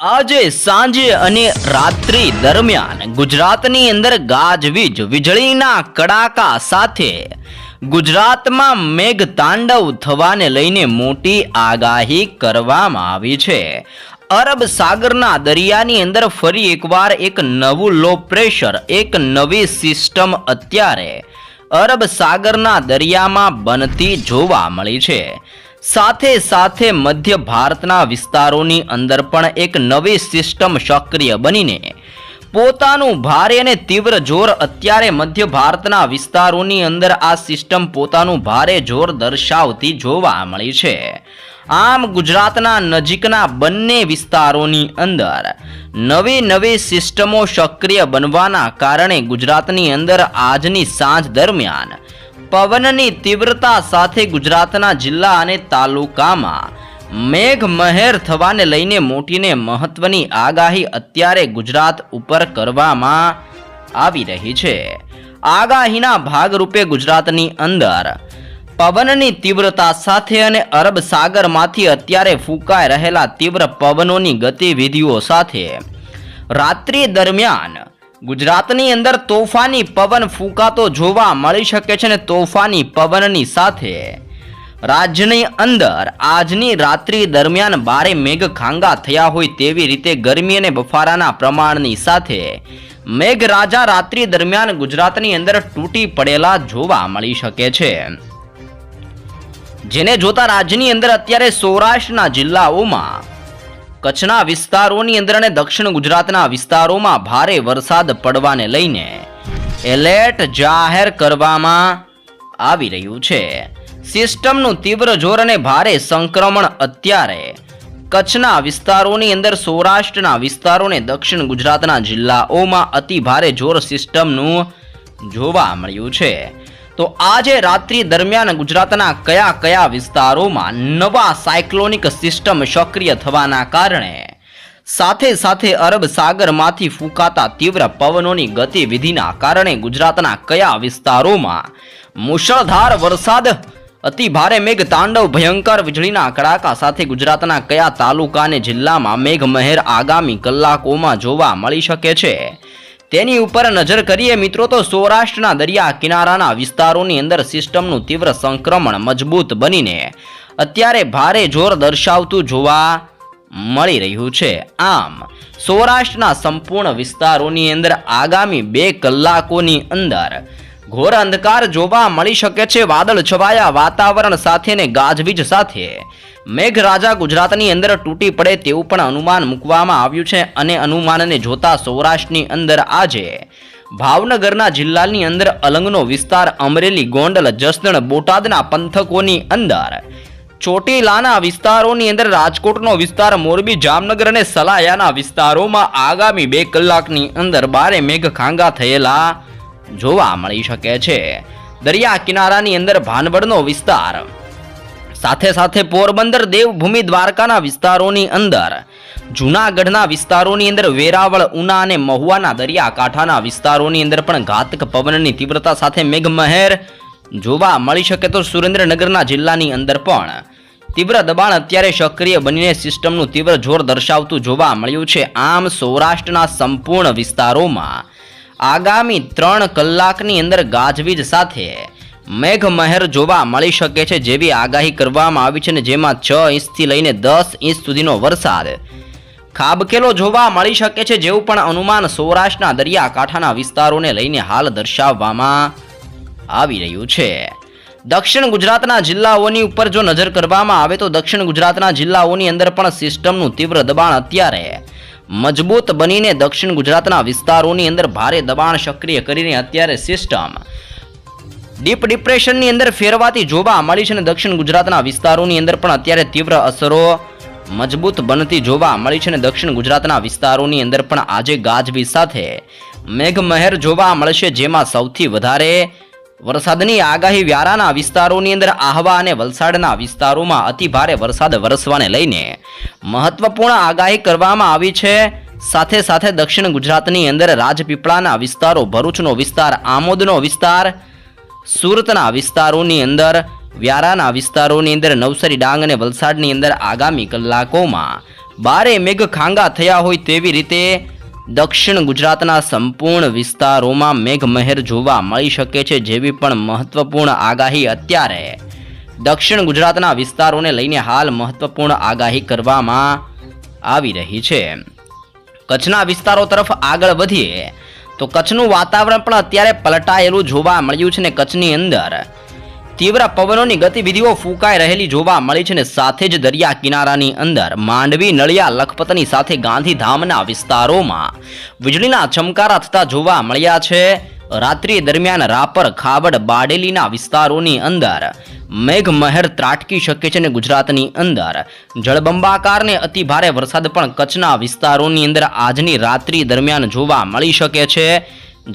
આજે સાંજે અને રાત્રિ દરમિયાન ગુજરાતની અંદર ગાજવીજ, વીજળીના કડાકા સાથે ગુજરાતમાં મેઘ તાંડવ થવાને લઈને મોટી આગાહી કરવામાં આવી છે. અરબ સાગરના દરિયાની અંદર ફરી એકવાર એક નવું લો પ્રેશર એક નવી સિસ્ટમ અત્યારે અરબ સાગરના દરિયામાં બનતી જોવા મળી છે. સાથે સાથે મધ્ય ભારતના વિસ્તારોની અંદર પણ એક નવી સિસ્ટમ સક્રિય બનીને પોતાનું ભારે અને તીવ્ર જોર અત્યારે મધ્ય ભારતના વિસ્તારોની અંદર આ સિસ્ટમ પોતાનું ભારે જોર દર્શાવતી જોવા મળી છે. આમ ગુજરાતના નજીકના બંને વિસ્તારોની અંદર નવી નવી સિસ્ટમો સક્રિય બનવાના કારણે ગુજરાતની અંદર આજની સાંજ દરમિયાન પવનની તીવ્રતા સાથે ગુજરાતના જિલ્લા અને તાલુકામાં મેઘ મહેર થવાને લઈને મોટીને મહત્વની આગાહી અત્યારે ગુજરાત ઉપર કરવામાં આવી રહી છે. આગાહીના ભાગરૂપે ગુજરાતની અંદર પવનની તીવ્રતા સાથે અને અરબ સાગરમાંથી અત્યારે ફૂંકાઈ રહેલા તીવ્ર પવનોની ગતિવિધિઓ સાથે રાત્રિ દરમિયાન ગુજરાતની અંદર તોફાની પવન ફૂંકાતો જોવા મળી શકે છે ને તોફાની પવનની સાથે. રાજ્યની અંદર આજની રાત્રિ દરમિયાન બારે મેઘખાંગા થયા હોય તેવી રીતે ગરમી અને બફારાના પ્રમાણની સાથે મેઘરાજા રાત્રિ દરમિયાન ગુજરાતની અંદર તૂટી પડેલા જોવા મળી શકે છે. જેને જોતા રાજ્યની અંદર અત્યારે સૌરાષ્ટ્રના જિલ્લાઓમાં કચ્છના વિસ્તારોની અંદર અને દક્ષિણ ગુજરાતના વિસ્તારોમાં ભારે વરસાદ પડવાને લઈને એલર્ટ જાહેર કરવામાં આવી રહ્યું છે. સિસ્ટમનું તીવ્ર જોર અને ભારે સંક્રમણ અત્યારે કચ્છના વિસ્તારોની અંદર સૌરાષ્ટ્રના વિસ્તારો અને દક્ષિણ ગુજરાતના જિલ્લાઓમાં અતિ ભારે જોર સિસ્ટમનું જોવા મળ્યું છે. તો આજે રાત્રિ દરમિયાન ગુજરાતના કયા કયા વિસ્તારોમાં નવા સાયક્લોનિક સિસ્ટમ સક્રિય થવાના કારણે સાથે સાથે અરબ સાગરમાંથી ફૂંકાતા તીવ્ર પવનોની ગતિવિધિના કારણે ગુજરાતના કયા વિસ્તારોમાં મુશળધાર વરસાદ, અતિ ભારે મેઘ, તાંડવ, ભયંકર વીજળીના કડાકા સાથે ગુજરાતના કયા તાલુકા અને જિલ્લામાં મેઘમહેર આગામી કલાકોમાં જોવા મળી શકે છે? તેની ઉપર નજર કરીએ મિત્રો તો સૌરાષ્ટ્રના દરિયા કિનારાના વિસ્તારોની અંદર સિસ્ટમનું તીવ્ર સંક્રમણ મજબૂત બનીને અત્યારે ભારે જોર દર્શાવતું જોવા મળી રહ્યું છે. આમ, સૌરાષ્ટ્રના સંપૂર્ણ વિસ્તારોની અંદર આગામી બે કલાકોની અંદર ઘોર અંધકાર જોવા મળી શકે છે વાદળ છવાયા વાતાવરણ સાથે ને ગાજવીજ સાથે. મેઘરાજા ગુજરાતની અંદર તૂટી પડે તેવું પણ અનુમાન મૂકવામાં આવ્યું છે અને અનુમાનને જોતા સૌરાષ્ટ્રની અંદર આજે ભાવનગરના જિલ્લાની અંદર અલંગનો વિસ્તાર અમરેલી ગોંડલ જસદણ બોટાદના પંથકોની અંદર. ચોટીલાના વિસ્તારોની અંદર રાજકોટનો વિસ્તાર મોરબી જામનગર અને સલાયાના વિસ્તારોમાં આગામી બે કલાકની અંદર બારે મેઘ ખાંગા થયેલા જોવા મળી શકે છે. દરિયા કિનારાની અંદર ભાનવડનો વિસ્તાર. સાથે સાથે પોરબંદર દેવભૂમિ દ્વારકાના વિસ્તારોની અંદર, જૂનાગઢના વિસ્તારોની અંદર વેરાવળ, ઉના અને મહુવાના દરિયાકાંઠાના વિસ્તારોની અંદર પણ ઘાતક પવનની તીવ્રતા સાથે મેઘમહેર જોવા મળી શકે તો સુરેન્દ્રનગરના જિલ્લાની અંદર પણ. તીવ્ર દબાણ અત્યારે સક્રિય બનીને સિસ્ટમનું તીવ્ર જોર દર્શાવતું જોવા મળ્યું છે. આમ સૌરાષ્ટ્રના સંપૂર્ણ વિસ્તારોમાં આગામી ત્રણ કલાકની અંદર ગાજવીજ સાથે મેઘમહેર જોવા મળી શકે છે જેવી આગાહી કરવામાં આવી છે ને જેમાં છ ઇંચથી લઈને દસ ઇંચ સુધીનો વરસાદ ખાબકેલો જોવા મળી શકે છે જેવું પણ અનુમાન સૌરાષ્ટ્રના દરિયાકાંઠાના વિસ્તારોને લઈને હાલ દર્શાવવામાં આવી રહ્યું છે. દક્ષિણ ગુજરાતના જિલ્લાઓની ઉપર જો નજર કરવામાં આવે તો દક્ષિણ ગુજરાતના જિલ્લાઓની અંદર પણ સિસ્ટમનું તીવ્ર દબાણ અત્યારે મજબૂત બનીને દક્ષિણ ગુજરાતના વિસ્તારોની અંદર ભારે દબાણ સક્રિય કરીને અત્યારે સિસ્ટમ ડીપ ડિપ્રેશનની અંદર ફેરવાતી જોવા મળી છે અને દક્ષિણ ગુજરાતના વિસ્તારોની અંદર પણ અત્યારે તીવ્ર અસરો મજબૂત બનતી જોવા મળી છે અને દક્ષિણ ગુજરાતના વિસ્તારોની અંદર પણ આજે ગાજવીજ સાથે મેઘમહેર જોવા મળશે, જેમાં સૌથી વધારે વરસાદની આગાહી વ્યારાના વિસ્તારોની અંદર આહવા અને વલસાડના વિસ્તારોમાં અતિ ભારે વરસાદ વરસવાને લઈને મહત્વપૂર્ણ આગાહી કરવામાં આવી છે. સાથે સાથે દક્ષિણ ગુજરાતની અંદર રાજપીપળાના વિસ્તારો, ભરૂચનો વિસ્તાર, આમોદનો વિસ્તાર, સુરતના વિસ્તારોની અંદર, વ્યારાના વિસ્તારોની અંદર, નવસારી, ડાંગ અને વલસાડની અંદર આગામી કલાકોમાં બારે મેઘ ખાંગા થયા હોય તેવી રીતે દક્ષિણ ગુજરાતના સંપૂર્ણ વિસ્તારોમાં મેઘમહેર જોવા મળી શકે છે જેવી પણ મહત્વપૂર્ણ આગાહી અત્યારે. દક્ષિણ ગુજરાતના વિસ્તારોને લઈને હાલ મહત્વપૂર્ણ આગાહી કરવામાં આવી રહી છે. કચ્છના વિસ્તારો તરફ આગળ વધીએ. તો કચ્છનું વાતાવરણ પણ અત્યારે પલટાયેલું જોવા મળ્યું છે ને કચ્છની અંદર. તીવ્ર પવનોની ગતિવિધિઓ ફૂંકાઈ રહેલી જોવા મળી છે ને સાથે જ દરિયા કિનારાની અંદર માંડવી, નળિયા, લખપતની સાથે ગાંધીધામના વિસ્તારોમાં વીજળીના ચમકારા થતા જોવા મળ્યા છે. રાત્રિ દરમિયાન રાપર, ખાવડ, બાડેલીના વિસ્તારોની અંદર મેઘમહેર ત્રાટકી શકે છે ને ગુજરાતની અંદર. જળબંબાકાર ને અતિ ભારે વરસાદ પણ કચ્છના વિસ્તારોની અંદર આજની રાત્રિ દરમિયાન જોવા મળી શકે છે.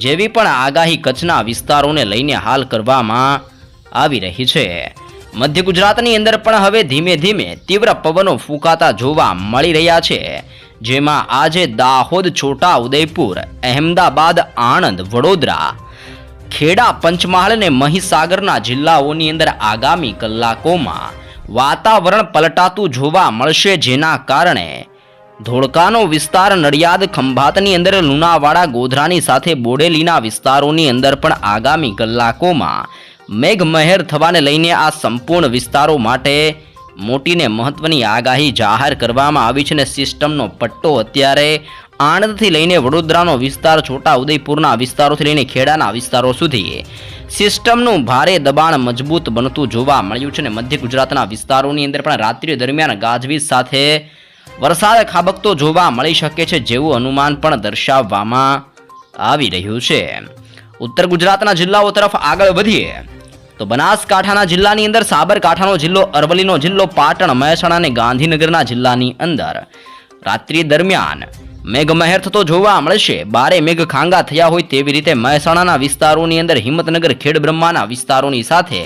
જેવી પણ આગાહી કચ્છના વિસ્તારોને લઈને હાલ કરવામાં આવી રહી છે. મધ્ય ગુજરાતની અંદર પણ હવે ધીમે ધીમે તીવ્ર પવનો ફૂંકાતા જોવા મળી રહ્યા છે. જેમાં આજે દાહોદ છોટા ઉદયપુર અહેમદાબાદ, આણંદ, વડોદરા, ખેડા, પંચમહાલ અને મહીસાગરના જિલ્લાઓની અંદર આગામી કલાકોમાં વાતાવરણ પલટાતું જોવા મળશે. જેના કારણે ધોળકાનો વિસ્તાર, નડિયાદ, ખંભાતની અંદર, લુણાવાડા, ગોધરાની સાથે બોડેલીના વિસ્તારોની અંદર પણ આગામી કલાકોમાં મેઘમહેર થવાને લઈને આ સંપૂર્ણ વિસ્તારો માટે મોટીને મહત્વની આગાહી જાહેર કરવામાં આવી છે અને સિસ્ટમનો પટ્ટો અત્યારે આણંદથી લઈને વડોદરાનો વિસ્તાર છોટા ઉદયપુરના વિસ્તારોથી લઈને ખેડાના વિસ્તારો સુધી. સિસ્ટમનું ભારે દબાણ મજબૂત બનતું જોવા મળ્યું છે અને મધ્ય ગુજરાતના વિસ્તારોની અંદર પણ રાત્રિ દરમિયાન ગાજવીજ સાથે વરસાદ, ખાબકતો જોવા મળી શકે છે જેવું અનુમાન પણ દર્શાવવામાં આવી રહ્યું છે. ઉત્તર ગુજરાતના જિલ્લાઓ તરફ આગળ વધીએ. તો બનાસકાંઠાના જિલ્લાની અંદર સાબરકાંઠાનો જિલ્લો, અરવલ્લીનો જિલ્લો, પાટણ મહેસાણા અને ગાંધીનગરના જિલ્લાની અંદર. રાત્રિ દરમિયાન મેઘમહેર થતો જોવા મળશે. બારે મેઘ ખાંગા થયા હોય તેવી રીતે મહેસાણાના વિસ્તારોની અંદર હિંમતનગર ખેડબ્રહ્માના વિસ્તારોની સાથે,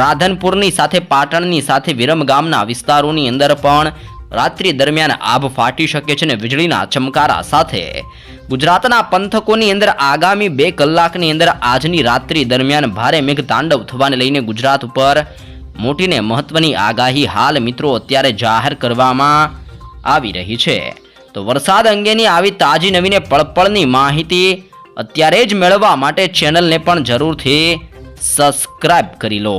રાધનપુરની સાથે, પાટણની સાથે, વિરમ ગામના વિસ્તારોની અંદર પણ રાત્રિ દરમિયાન આભ ફાટી શકે છે અને વીજળીના ચમકારા સાથે. ગુજરાતના પંથકોની અંદર આગામી બે કલાકની અંદર આજની રાત્રિ દરમિયાન ભારે મેઘ તાંડવ થવાને લઈને ગુજરાત ઉપર મોટીને મહત્વની આગાહી હાલ મિત્રો અત્યારે જાહેર કરવામાં આવી રહી છે. તો વરસાદ અંગેની આવી તાજી નવીને પળપળની માહિતી અત્યારે જ મેળવવા માટે ચેનલને પણ જરૂરથી સબસ્ક્રાઇબ કરી લો.